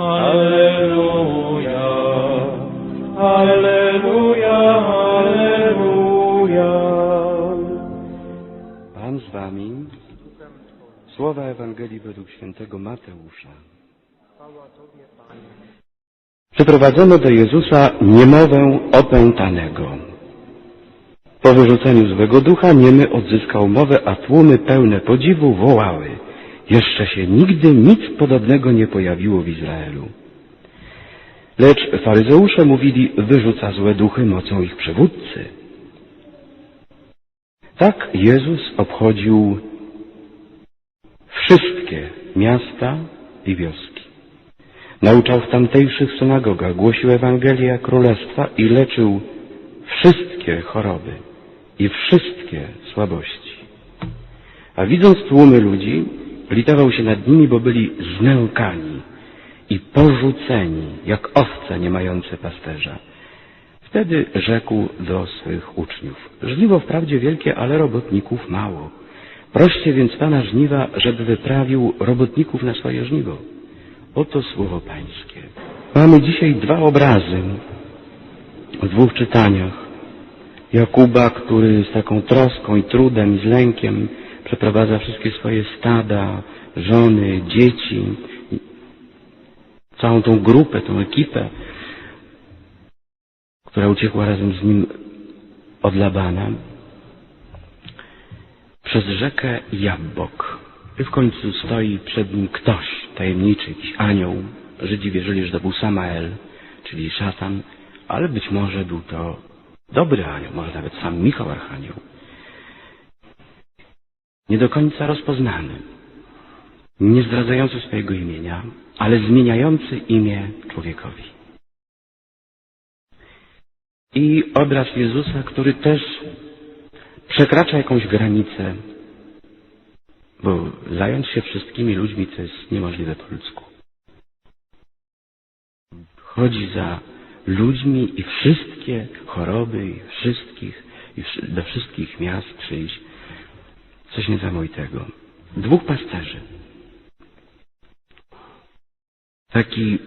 Alleluja. Pan z wami. Słowa Ewangelii według świętego Mateusza. Przyprowadzono do Jezusa niemowę opętanego. Po wyrzuceniu złego ducha niemy odzyskał mowę, a tłumy pełne podziwu wołały. Jeszcze się nigdy nic podobnego nie pojawiło w Izraelu. Lecz faryzeusze mówili, wyrzuca złe duchy mocą ich przywódcy. Tak Jezus obchodził wszystkie miasta i wioski. Nauczał w tamtejszych synagogach, głosił Ewangelię Królestwa i leczył wszystkie choroby i wszystkie słabości. A widząc tłumy ludzi, litował się nad nimi, bo byli znękani i porzuceni, jak owce nie mające pasterza. Wtedy rzekł do swych uczniów, żniwo wprawdzie wielkie, ale robotników mało. Proście więc Pana żniwa, żeby wyprawił robotników na swoje żniwo. Oto słowo Pańskie. Mamy dzisiaj dwa obrazy w dwóch czytaniach. Jakuba, który z taką troską i trudem i z lękiem przeprowadza wszystkie swoje stada, żony, dzieci, całą tą grupę, tą ekipę, która uciekła razem z nim od Labana, przez rzekę Jabbok. I w końcu stoi przed nim ktoś tajemniczy, jakiś anioł. Żydzi wierzyli, że to był Samael, czyli szatan, ale być może był to dobry anioł, może nawet sam Michał Archanioł. Nie do końca rozpoznany, nie zdradzający swojego imienia, ale zmieniający imię człowiekowi. I obraz Jezusa, który też przekracza jakąś granicę, bo zająć się wszystkimi ludźmi to jest niemożliwe po ludzku. Chodzi za ludźmi i wszystkie choroby i wszystkich, i do wszystkich miast przyjść. Coś niesamowitego. Dwóch pasterzy. Taki,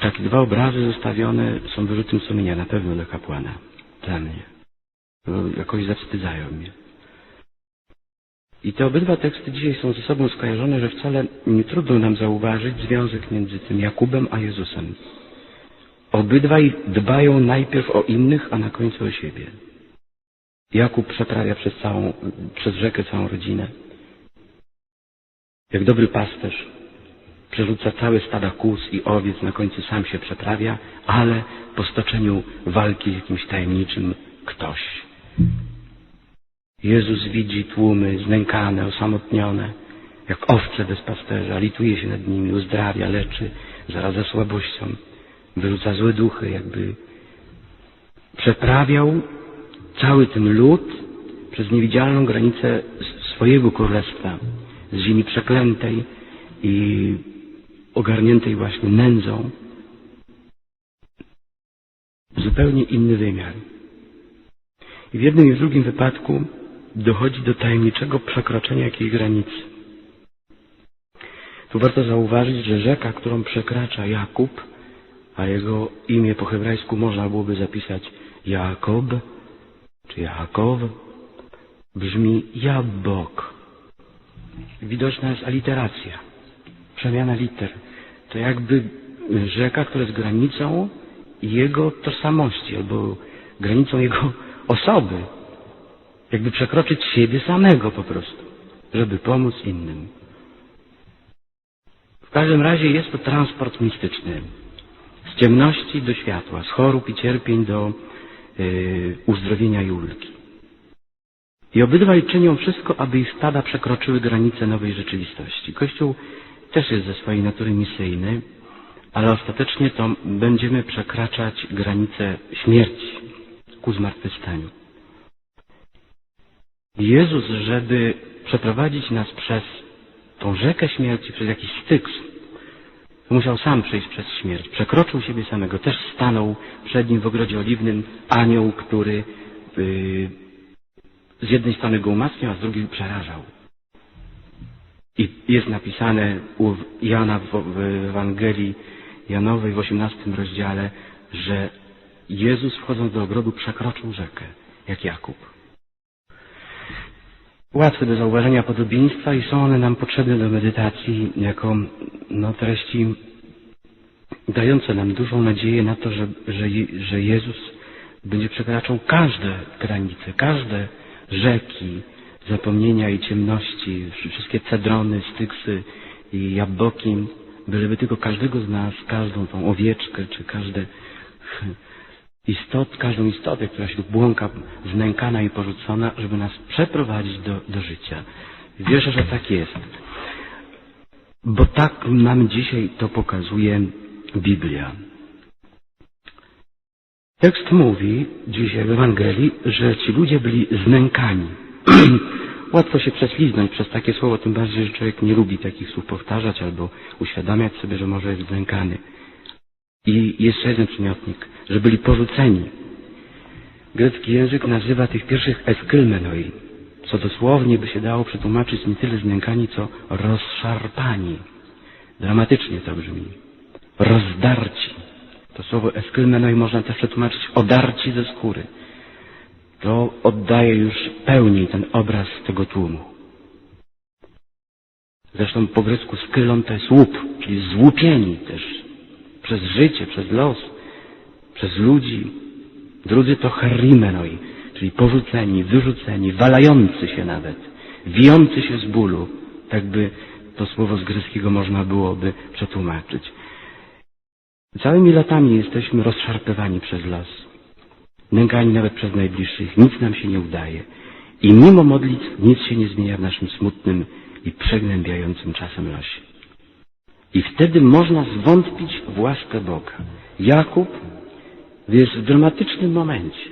takie dwa obrazy zostawione są wyrzutem sumienia na pewno dla kapłana. Dla mnie. Jakoś zawstydzają mnie. I te obydwa teksty dzisiaj są ze sobą skojarzone, że wcale nie trudno nam zauważyć związek między tym Jakubem a Jezusem. Obydwaj dbają najpierw o innych, a na końcu o siebie. Jakub przeprawia przez całą, przez rzekę całą rodzinę. Jak dobry pasterz przerzuca całe stada kóz i owiec, na końcu sam się przeprawia, ale po stoczeniu walki z jakimś tajemniczym ktoś. Jezus widzi tłumy znękane, osamotnione, jak owce bez pasterza, lituje się nad nimi, uzdrawia, leczy, zaradza słabością, wyrzuca złe duchy, jakby przeprawiał cały ten lud przez niewidzialną granicę swojego królestwa, z ziemi przeklętej i ogarniętej właśnie nędzą, zupełnie inny wymiar. I w jednym i w drugim wypadku dochodzi do tajemniczego przekroczenia jakiejś granicy. Tu warto zauważyć, że rzeka, którą przekracza Jakub, a jego imię po hebrajsku można byłoby zapisać Jakob, czy Jakow, brzmi Jabbok. Widoczna jest aliteracja, przemiana liter. To jakby rzeka, która jest granicą jego tożsamości, albo granicą jego osoby. Jakby przekroczyć siebie samego po prostu, żeby pomóc innym. W każdym razie jest to transport mistyczny. Z ciemności do światła, z chorób i cierpień do uzdrowienia Julki. I obydwaj czynią wszystko, aby ich stada przekroczyły granice nowej rzeczywistości. Kościół też jest ze swojej natury misyjny, ale ostatecznie to będziemy przekraczać granice śmierci ku zmartwychwstaniu. Jezus, żeby przeprowadzić nas przez tą rzekę śmierci, przez jakiś styks, musiał sam przejść przez śmierć. Przekroczył siebie samego. Też stanął przed nim w ogrodzie oliwnym anioł, który yy, z jednej strony go umacniał, a z drugiej przerażał. I jest napisane u Jana w, Ewangelii, Janowej w 18 rozdziale, że Jezus wchodząc do ogrodu przekroczył rzekę, jak Jakub. Łatwe do zauważenia podobieństwa i są one nam potrzebne do medytacji jako no, treści dające nam dużą nadzieję na to, że, że, że Jezus będzie przekraczał każde granice, każde rzeki zapomnienia i ciemności, wszystkie cedrony, styksy i jabłki, byleby tylko każdego z nas, każdą tą owieczkę, czy każde istot, każdą istotę, która się tu błąka, znękana i porzucona, żeby nas przeprowadzić do, do życia. Wierzę, że tak jest. Bo tak nam dzisiaj to pokazuje Biblia. Tekst mówi dzisiaj w Ewangelii, że ci ludzie byli znękani. Łatwo się prześliznąć przez takie słowo, tym bardziej, że człowiek nie lubi takich słów powtarzać albo uświadamiać sobie, że może jest znękany. I jeszcze jeden przymiotnik, że byli porzuceni. Grecki język nazywa tych pierwszych eskrylmenoi, co dosłownie by się dało przetłumaczyć nie tyle znękani, co rozszarpani. Dramatycznie to brzmi. Rozdarci. To słowo eskrylmenoi można też przetłumaczyć odarci ze skóry. To oddaje już pełniej ten obraz tego tłumu. Zresztą po grecku skylon to jest łup, czyli złupieni też przez życie, przez los, przez ludzi. Drudzy to herrimenoi, czyli porzuceni, wyrzuceni, walający się nawet, wijący się z bólu. Tak by to słowo z greckiego można byłoby przetłumaczyć. Całymi latami jesteśmy rozszarpywani przez los. Nękani nawet przez najbliższych. Nic nam się nie udaje. I mimo modlitw nic się nie zmienia w naszym smutnym i przegnębiającym czasem losie. I wtedy można zwątpić w łaskę Boga. Jakub jest w dramatycznym momencie.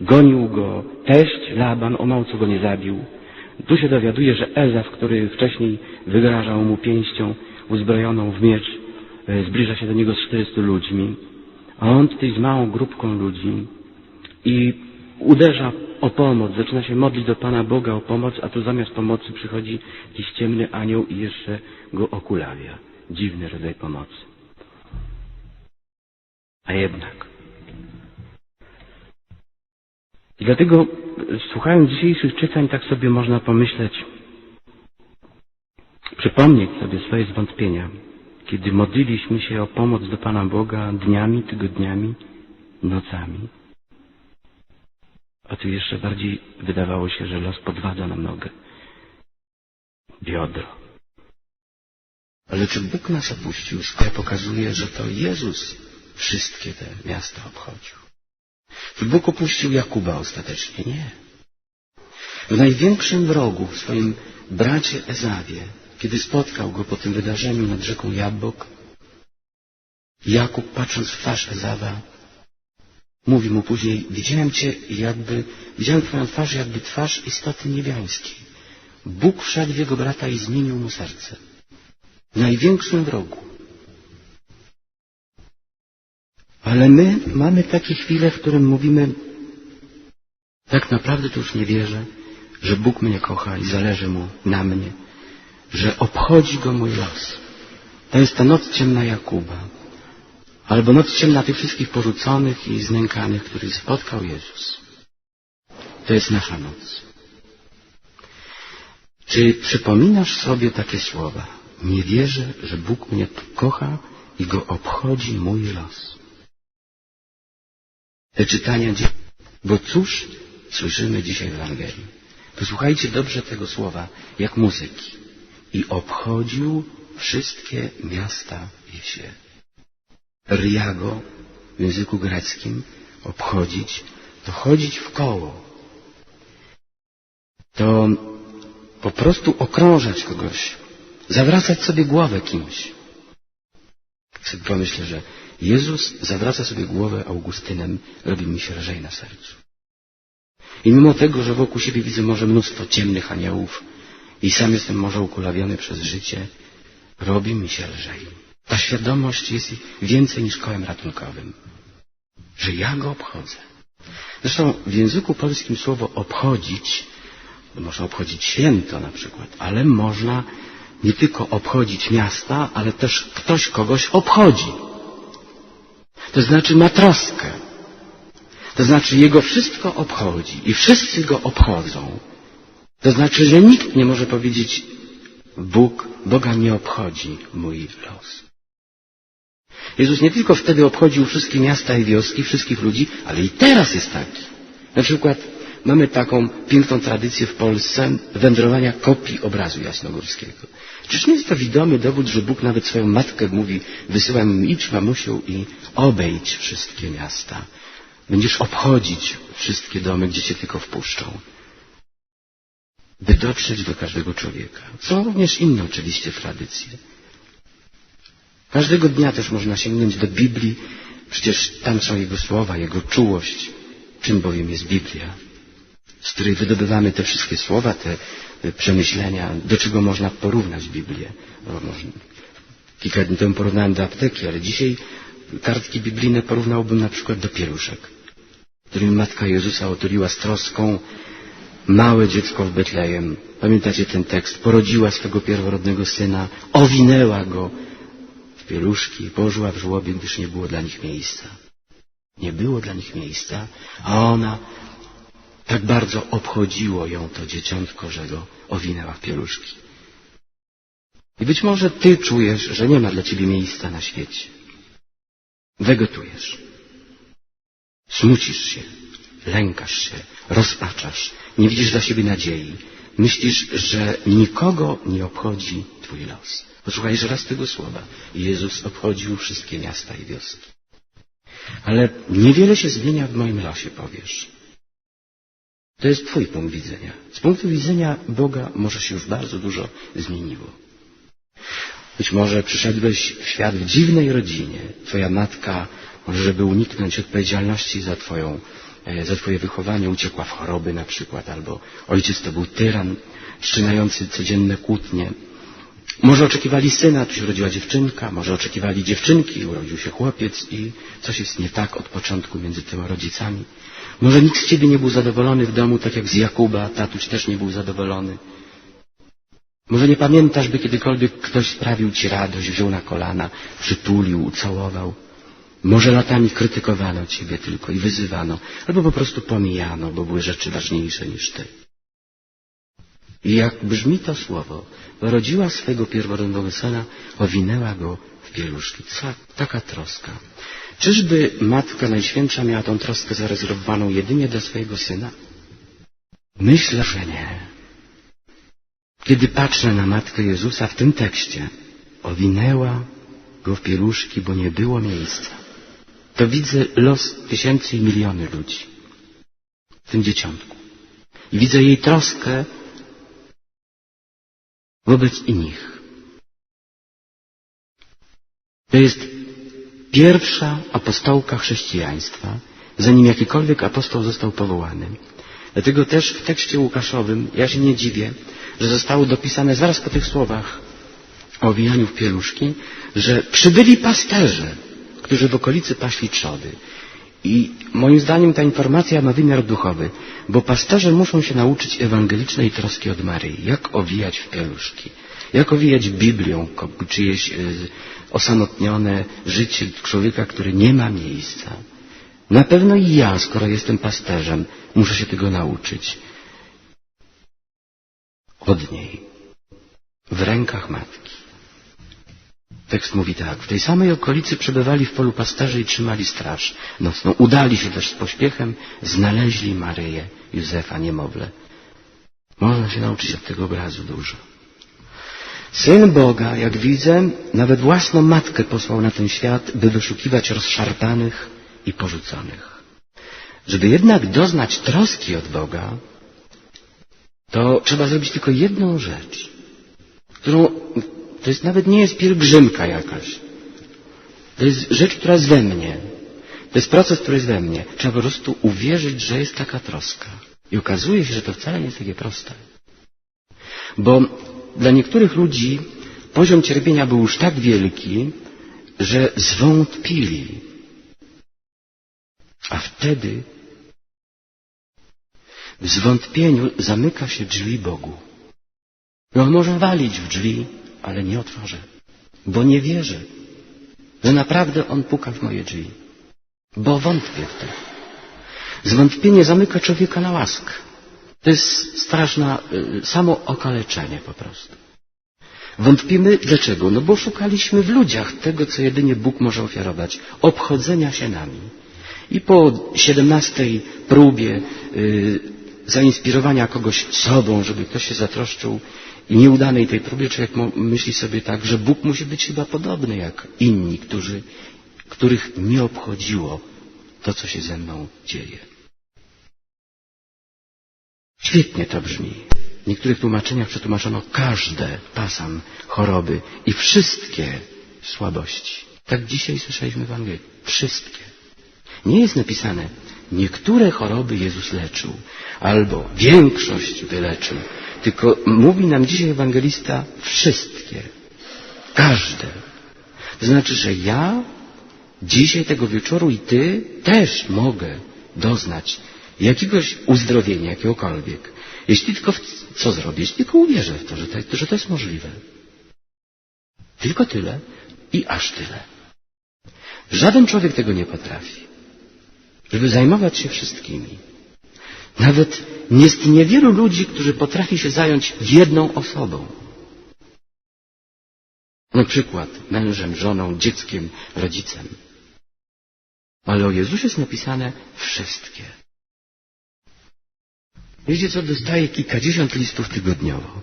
Gonił go teść Laban, o mało co go nie zabił. Tu się dowiaduje, że Ezaf, który wcześniej wygrażał mu pięścią uzbrojoną w miecz, e, zbliża się do niego z 400 ludźmi, a on tutaj z małą grupką ludzi i uderza o pomoc, zaczyna się modlić do Pana Boga o pomoc, a tu zamiast pomocy przychodzi jakiś ciemny anioł i jeszcze go okulawia. Dziwny rodzaj pomocy. A jednak. I dlatego, słuchając dzisiejszych czytań, tak sobie można pomyśleć, przypomnieć sobie swoje zwątpienia, kiedy modliliśmy się o pomoc do Pana Boga dniami, tygodniami, nocami. A tu jeszcze bardziej wydawało się, że los podwadza nam nogę. Biodro. Ale czy Bóg nas opuścił, skoro pokazuje, że to Jezus wszystkie te miasta obchodził? Czy Bóg opuścił Jakuba ostatecznie? Nie. W największym wrogu, w swoim bracie Ezawie, kiedy spotkał go po tym wydarzeniu nad rzeką Jabok, Jakub, patrząc w twarz Ezawa, mówi mu później, widziałem cię jakby, widziałem twoją twarz jakby twarz istoty niebiańskiej. Bóg wszedł w jego brata i zmienił mu serce. Największym wrogu. Ale my mamy takie chwile, w którym mówimy, tak naprawdę to już nie wierzę, że Bóg mnie kocha i zależy Mu na mnie, że obchodzi Go mój los. To jest ta noc ciemna Jakuba, albo noc ciemna tych wszystkich porzuconych i znękanych, których spotkał Jezus. To jest nasza noc. Czy przypominasz sobie takie słowa? Nie wierzę, że Bóg mnie kocha i go obchodzi mój los. Te czytania, dzi- bo cóż słyszymy dzisiaj w Ewangelii? Posłuchajcie dobrze tego słowa, jak muzyki. I obchodził wszystkie miasta i wsie. Riago w języku greckim, obchodzić, to chodzić w koło. To po prostu okrążać kogoś, zawracać sobie głowę kimś. Sobie pomyślę, że Jezus zawraca sobie głowę Augustynem, robi mi się lżej na sercu. I mimo tego, że wokół siebie widzę może mnóstwo ciemnych aniołów i sam jestem może ukulawiony przez życie, robi mi się lżej. Ta świadomość jest więcej niż kołem ratunkowym, że ja go obchodzę. Zresztą w języku polskim słowo obchodzić, można obchodzić święto na przykład, ale można nie tylko obchodzić miasta, ale też ktoś kogoś obchodzi. To znaczy ma troskę. To znaczy jego wszystko obchodzi i wszyscy go obchodzą. To znaczy, że nikt nie może powiedzieć Bóg, Boga nie obchodzi mój los. Jezus nie tylko wtedy obchodził wszystkie miasta i wioski, wszystkich ludzi, ale i teraz jest taki. Na przykład mamy taką piękną tradycję w Polsce wędrowania kopii obrazu jasnogórskiego. Czyż nie jest to widomy dowód, że Bóg nawet swoją matkę mówi, wysyłam idź mamusiu i obejdź wszystkie miasta. Będziesz obchodzić wszystkie domy, gdzie cię tylko wpuszczą. By dotrzeć do każdego człowieka. Są również inne oczywiście tradycje. Każdego dnia też można sięgnąć do Biblii, przecież tam są Jego słowa, Jego czułość. Czym bowiem jest Biblia? Z której wydobywamy te wszystkie słowa, te przemyślenia, do czego można porównać Biblię. No. Kilka dni temu porównałem do apteki, ale dzisiaj kartki biblijne porównałbym na przykład do pieluszek, którymi Matka Jezusa otuliła z troską małe dziecko w Betlejem. Pamiętacie ten tekst? Porodziła swego pierworodnego syna, owinęła go pieluszki i położyła w żłobie, gdyż nie było dla nich miejsca. Nie było dla nich miejsca, a ona tak bardzo obchodziło ją to dzieciątko, że go owinęła w pieluszki. I być może ty czujesz, że nie ma dla ciebie miejsca na świecie. Wegetujesz. Smucisz się, lękasz się, rozpaczasz, nie widzisz dla siebie nadziei. Myślisz, że nikogo nie obchodzi twój los. Posłuchaj jeszcze raz tego słowa. Jezus obchodził wszystkie miasta i wioski. Ale niewiele się zmienia w moim losie, powiesz. To jest Twój punkt widzenia. Z punktu widzenia Boga może się już bardzo dużo zmieniło. Być może przyszedłeś w świat w dziwnej rodzinie. Twoja matka, może żeby uniknąć odpowiedzialności za, twoją, za Twoje wychowanie, uciekła w choroby na przykład, albo ojciec to był tyran, wszczynający codzienne kłótnie. Może oczekiwali syna, tu się urodziła dziewczynka, może oczekiwali dziewczynki, urodził się chłopiec i coś jest nie tak od początku między tymi rodzicami. Może nikt z ciebie nie był zadowolony w domu, tak jak z Jakuba, tatuś też nie był zadowolony. Może nie pamiętasz, by kiedykolwiek ktoś sprawił ci radość, wziął na kolana, przytulił, ucałował. Może latami krytykowano ciebie tylko i wyzywano, albo po prostu pomijano, bo były rzeczy ważniejsze niż ty. I jak brzmi to słowo, porodziła swego pierworodnego syna, owinęła go w pieluszki. Taka troska. Czyżby Matka Najświętsza miała tą troskę zarezerwowaną jedynie dla swojego syna? Myślę, że nie. Kiedy patrzę na Matkę Jezusa w tym tekście, owinęła go w pieluszki, bo nie było miejsca, to widzę los tysięcy i miliony ludzi w tym dzieciątku. I widzę jej troskę wobec innych. To jest pierwsza apostołka chrześcijaństwa, zanim jakikolwiek apostoł został powołany. Dlatego też w tekście Łukaszowym ja się nie dziwię, że zostało dopisane zaraz po tych słowach o owijaniu w pieluszki, że przybyli pasterze, którzy w okolicy paśli trzody. I moim zdaniem ta informacja ma wymiar duchowy, bo pasterze muszą się nauczyć ewangelicznej troski od Maryi. Jak owijać w pieluszki? Jak owijać Biblią czyjeś osamotnione życie człowieka, który nie ma miejsca? Na pewno i ja, skoro jestem pasterzem, muszę się tego nauczyć. Od niej. W rękach matki. Tekst mówi tak. W tej samej okolicy przebywali w polu pasterze i trzymali straż nocną. Udali się też z pośpiechem, znaleźli Maryję, Józefa, niemowlę. Można się nauczyć od tego obrazu dużo. Syn Boga, jak widzę, nawet własną matkę posłał na ten świat, by wyszukiwać rozszarpanych i porzuconych. Żeby jednak doznać troski od Boga, to trzeba zrobić tylko jedną rzecz, którą to jest nawet nie jest pielgrzymka jakaś. To jest rzecz, która jest we mnie. To jest proces, który jest we mnie. Trzeba po prostu uwierzyć, że jest taka troska. I okazuje się, że to wcale nie jest takie proste. Bo dla niektórych ludzi poziom cierpienia był już tak wielki, że zwątpili. A wtedy w zwątpieniu zamyka się drzwi Bogu. I on może walić w drzwi, ale nie otworzę, bo nie wierzę, że naprawdę On puka w moje drzwi, bo wątpię w to. Zwątpienie zamyka człowieka na łaskę. To jest straszne y, samo po prostu. Wątpimy dlaczego? No bo szukaliśmy w ludziach tego, co jedynie Bóg może ofiarować. Obchodzenia się nami. I po siedemnastej próbie y, zainspirowania kogoś sobą, żeby ktoś się zatroszczył nieudanej tej próbie człowiek myśli sobie tak, że Bóg musi być chyba podobny jak inni, którzy, których nie obchodziło to, co się ze mną dzieje. Świetnie to brzmi. W niektórych tłumaczeniach przetłumaczono każde pasam choroby i wszystkie słabości. Tak dzisiaj słyszeliśmy w Ewangelii. Wszystkie. Nie jest napisane, niektóre choroby Jezus leczył, albo większość wyleczył, tylko mówi nam dzisiaj ewangelista wszystkie. Każde. To znaczy, że ja dzisiaj tego wieczoru i ty też mogę doznać jakiegoś uzdrowienia, jakiegokolwiek. Jeśli tylko, w, co zrobię? Jeśli tylko uwierzę w to że, to, że to jest możliwe. Tylko tyle i aż tyle. Żaden człowiek tego nie potrafi. Żeby zajmować się wszystkimi. Nawet jest niewielu ludzi, którzy potrafi się zająć jedną osobą. Na przykład mężem, żoną, dzieckiem, rodzicem. Ale o Jezusie jest napisane wszystkie. Wiecie co, dostaję kilkadziesiąt listów tygodniowo.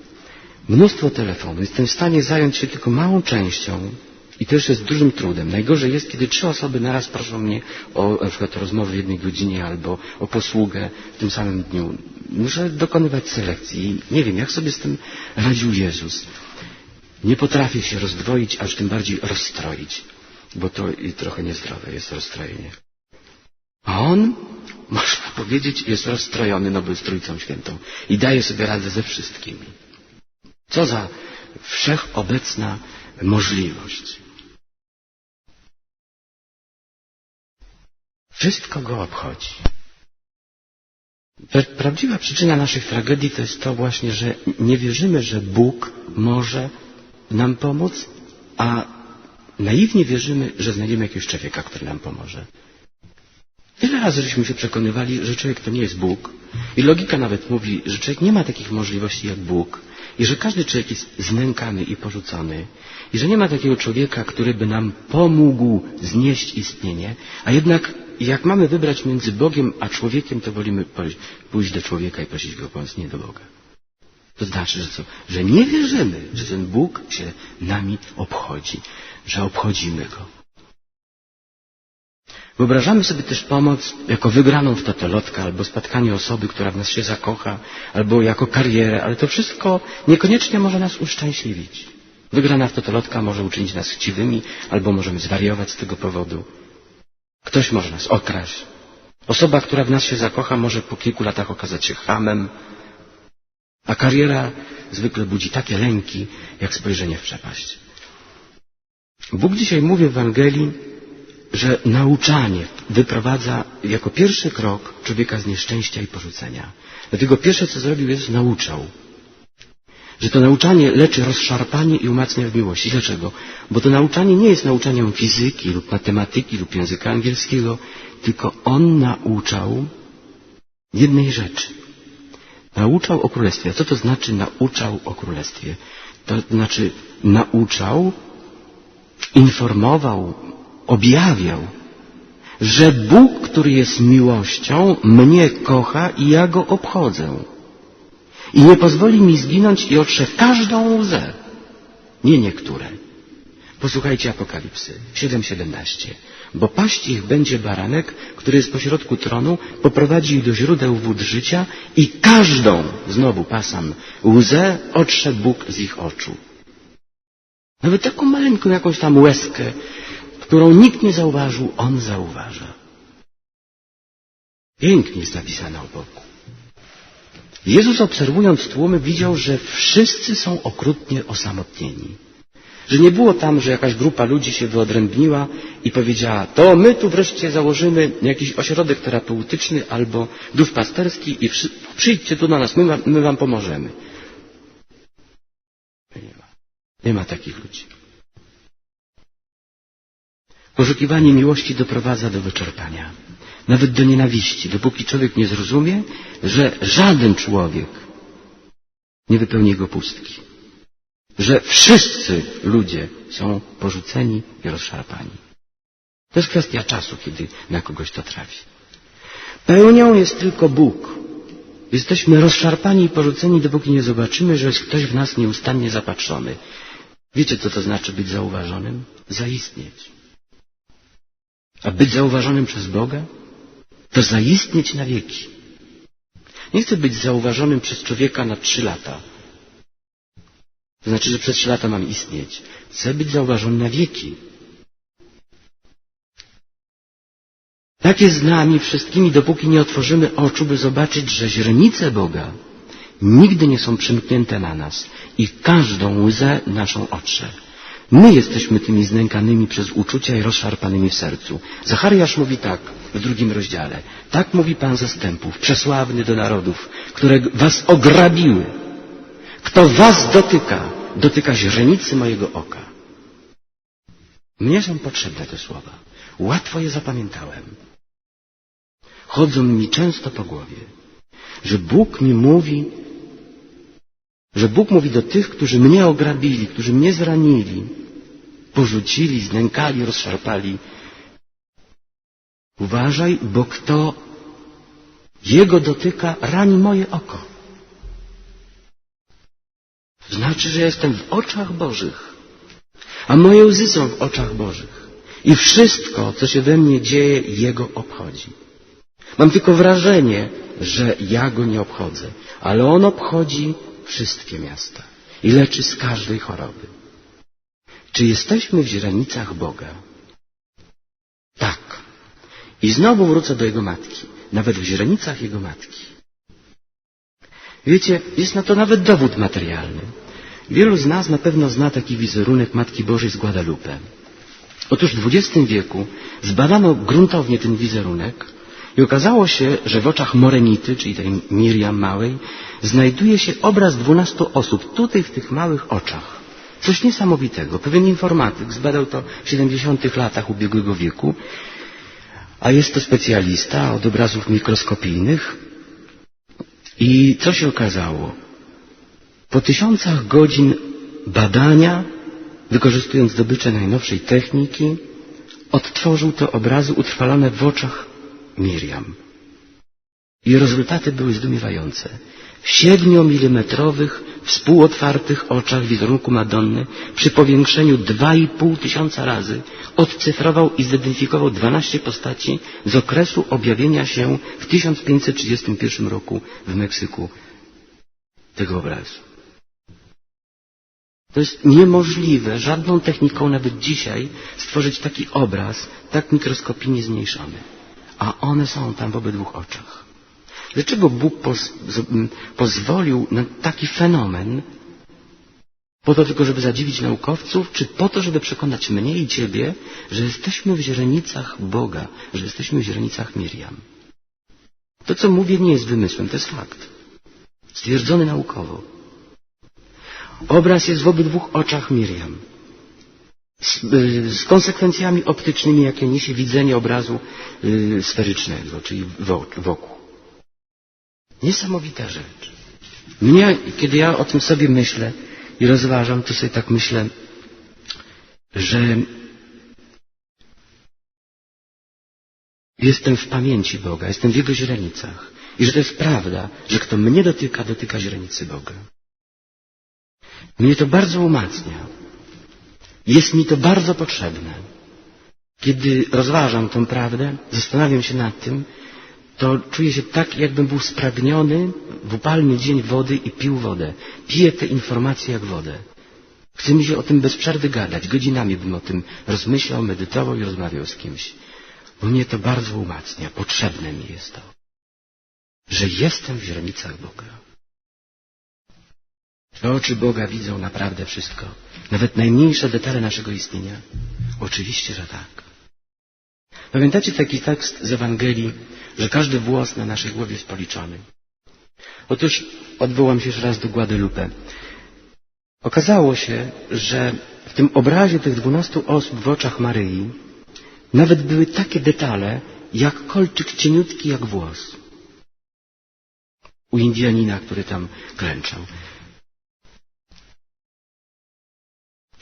Mnóstwo telefonów. Jestem w stanie zająć się tylko małą częścią i to jeszcze jest dużym trudem. Najgorzej jest, kiedy trzy osoby naraz proszą mnie o na przykład rozmowę w jednej godzinie albo o posługę w tym samym dniu. Muszę dokonywać selekcji i nie wiem, jak sobie z tym radził Jezus. Nie potrafię się rozdwoić, aż tym bardziej rozstroić, bo to trochę niezdrowe jest rozstrojenie. A on, można powiedzieć, jest rozstrojony, no jest Trójcą Świętą i daje sobie radę ze wszystkimi. Co za wszechobecna możliwość. Wszystko go obchodzi. Pra- Prawdziwa przyczyna naszych tragedii to jest to właśnie, że nie wierzymy, że Bóg może nam pomóc, a naiwnie wierzymy, że znajdziemy jakiegoś człowieka, który nam pomoże. Wiele razy żeśmy się przekonywali, że człowiek to nie jest Bóg. I logika nawet mówi, że człowiek nie ma takich możliwości jak Bóg. I że każdy człowiek jest znękany i porzucony. I że nie ma takiego człowieka, który by nam pomógł znieść istnienie. A jednak jak mamy wybrać między Bogiem a człowiekiem, to wolimy pójść- pójść do człowieka i prosić go o pomoc, nie do Boga. To znaczy, że co? Że nie wierzymy, że ten Bóg się nami obchodzi, że obchodzimy go. Wyobrażamy sobie też pomoc jako wygraną w totolotka, albo spotkanie osoby, która w nas się zakocha, albo jako karierę, ale to wszystko niekoniecznie może nas uszczęśliwić. Wygrana w totolotka może uczynić nas chciwymi, albo możemy zwariować z tego powodu. Ktoś może nas okraść. Osoba, która w nas się zakocha, może po kilku latach okazać się hamem, a kariera zwykle budzi takie lęki, jak spojrzenie w przepaść. Bóg dzisiaj mówi w Ewangelii, że nauczanie wyprowadza jako pierwszy krok człowieka z nieszczęścia i porzucenia. Dlatego pierwsze, co zrobił, jest nauczał. Że to nauczanie leczy rozszarpanie i umacnia w miłości. Dlaczego? Bo to nauczanie nie jest nauczaniem fizyki lub matematyki lub języka angielskiego, tylko on nauczał jednej rzeczy. Nauczał o królestwie. A co to znaczy nauczał o królestwie? To znaczy nauczał, informował, objawiał, że Bóg, który jest miłością, mnie kocha i ja go obchodzę. I nie pozwoli mi zginąć i otrze każdą łzę. Nie niektóre. Posłuchajcie Apokalipsy 7:17. Bo paść ich będzie baranek, który jest pośrodku tronu, poprowadzi ich do źródeł wód życia i każdą, znowu pasam, łzę otrze Bóg z ich oczu. Nawet taką maleńką jakąś tam łezkę, którą nikt nie zauważył, on zauważa. Pięknie jest napisane o Bogu. Jezus obserwując tłumy widział, że wszyscy są okrutnie osamotnieni. Że nie było tam, że jakaś grupa ludzi się wyodrębniła i powiedziała, to my tu wreszcie założymy jakiś ośrodek terapeutyczny albo duszpasterski i przy, przyjdźcie tu do nas, my wam, my wam pomożemy. Nie ma. Nie ma takich ludzi. Poszukiwanie miłości doprowadza do wyczerpania, nawet do nienawiści, dopóki człowiek nie zrozumie, że żaden człowiek nie wypełni jego pustki, że wszyscy ludzie są porzuceni i rozszarpani. To jest kwestia czasu, kiedy na kogoś to trafi. Pełnią jest tylko Bóg. Jesteśmy rozszarpani i porzuceni, dopóki nie zobaczymy, że jest ktoś w nas nieustannie zapatrzony. Wiecie, co to znaczy być zauważonym? Zaistnieć. A być zauważonym przez Boga? To zaistnieć na wieki. Nie chcę być zauważonym przez człowieka na trzy lata. To znaczy, że przez trzy lata mam istnieć. Chcę być zauważony na wieki. Tak jest z nami wszystkimi, dopóki nie otworzymy oczu, by zobaczyć, że źrenice Boga nigdy nie są przymknięte na nas i każdą łzę naszą otrze. My jesteśmy tymi znękanymi przez uczucia i rozszarpanymi w sercu. Zachariasz mówi tak w drugim rozdziale. Tak mówi Pan zastępów, przesławny do narodów, które was ograbiły. Kto was dotyka, dotyka źrenicy mojego oka. Mnie są potrzebne te słowa. Łatwo je zapamiętałem. Chodzą mi często po głowie, że Bóg mi mówi, że Bóg mówi do tych, którzy mnie ograbili, którzy mnie zranili, porzucili, znękali, rozszarpali. Uważaj, bo kto Jego dotyka, rani moje oko. Znaczy, że jestem w oczach Bożych, a moje łzy są w oczach Bożych. I wszystko, co się we mnie dzieje, Jego obchodzi. Mam tylko wrażenie, że ja Go nie obchodzę, ale On obchodzi wszystkie miasta i leczy z każdej choroby. Czy jesteśmy w źrenicach Boga? Tak. I znowu wrócę do Jego matki, nawet w źrenicach Jego matki. Wiecie, jest na to nawet dowód materialny. Wielu z nas na pewno zna taki wizerunek Matki Bożej z Guadalupe. Otóż w XX wieku zbadano gruntownie ten wizerunek i okazało się, że w oczach Morenity, czyli tej Miriam Małej, znajduje się obraz dwunastu osób, tutaj w tych małych oczach. Coś niesamowitego. Pewien informatyk zbadał to w 70 latach ubiegłego wieku, a jest to specjalista od obrazów mikroskopijnych. I co się okazało? Po tysiącach godzin badania, wykorzystując zdobycze najnowszej techniki, odtworzył te obrazy utrwalone w oczach Miriam. I rezultaty były zdumiewające. W siedmiomilimetrowych, współotwartych oczach wizerunku Madonny przy powiększeniu 2,5 tysiąca razy odcyfrował i zidentyfikował 12 postaci z okresu objawienia się w 1531 roku w Meksyku tego obrazu. To jest niemożliwe żadną techniką nawet dzisiaj stworzyć taki obraz tak mikroskopijnie zmniejszony. A one są tam w obydwu oczach. Dlaczego Bóg poz, pozwolił na taki fenomen? Po to tylko, żeby zadziwić naukowców, czy po to, żeby przekonać mnie i Ciebie, że jesteśmy w źrenicach Boga, że jesteśmy w źrenicach Miriam? To, co mówię, nie jest wymysłem, to jest fakt. Stwierdzony naukowo. Obraz jest w obydwu oczach Miriam. Z, z, konsekwencjami optycznymi, jakie niesie widzenie obrazu y, sferycznego, czyli wokół. Niesamowita rzecz. Mnie, kiedy ja o tym sobie myślę i rozważam, to sobie tak myślę, że jestem w pamięci Boga, jestem w Jego źrenicach i że to jest prawda, że kto mnie dotyka, dotyka źrenicy Boga. Mnie to bardzo umacnia. Jest mi to bardzo potrzebne. Kiedy rozważam tę prawdę, zastanawiam się nad tym, to czuję się tak, jakbym był spragniony w upalny dzień wody i pił wodę. Piję te informacje jak wodę. Chce mi się o tym bez przerwy gadać. Godzinami bym o tym rozmyślał, medytował i rozmawiał z kimś. Bo mnie to bardzo umacnia. Potrzebne mi jest to. Że jestem w źrenicach Boga. Że oczy Boga widzą naprawdę wszystko. Nawet najmniejsze detale naszego istnienia. Oczywiście, że tak. Pamiętacie taki tekst z Ewangelii, że każdy włos na naszej głowie jest policzony? Otóż odwołam się jeszcze raz do Guadalupe. Okazało się, że w tym obrazie tych dwunastu osób w oczach Maryi nawet były takie detale, jak kolczyk cieniutki jak włos. U Indianina, który tam klęczał.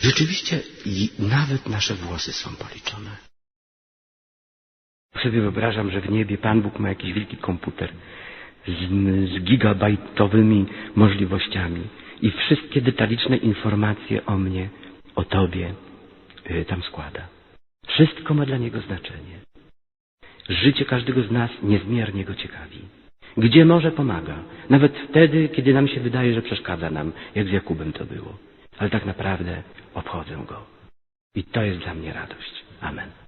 Rzeczywiście nawet nasze włosy są policzone. Sobie wyobrażam, że w niebie Pan Bóg ma jakiś wielki komputer z, z gigabajtowymi możliwościami i wszystkie detaliczne informacje o mnie, o Tobie y, tam składa. Wszystko ma dla Niego znaczenie. Życie każdego z nas niezmiernie Go ciekawi. Gdzie może pomaga, nawet wtedy, kiedy nam się wydaje, że przeszkadza nam, jak z Jakubem to było. Ale tak naprawdę obchodzę Go. I to jest dla mnie radość. Amen.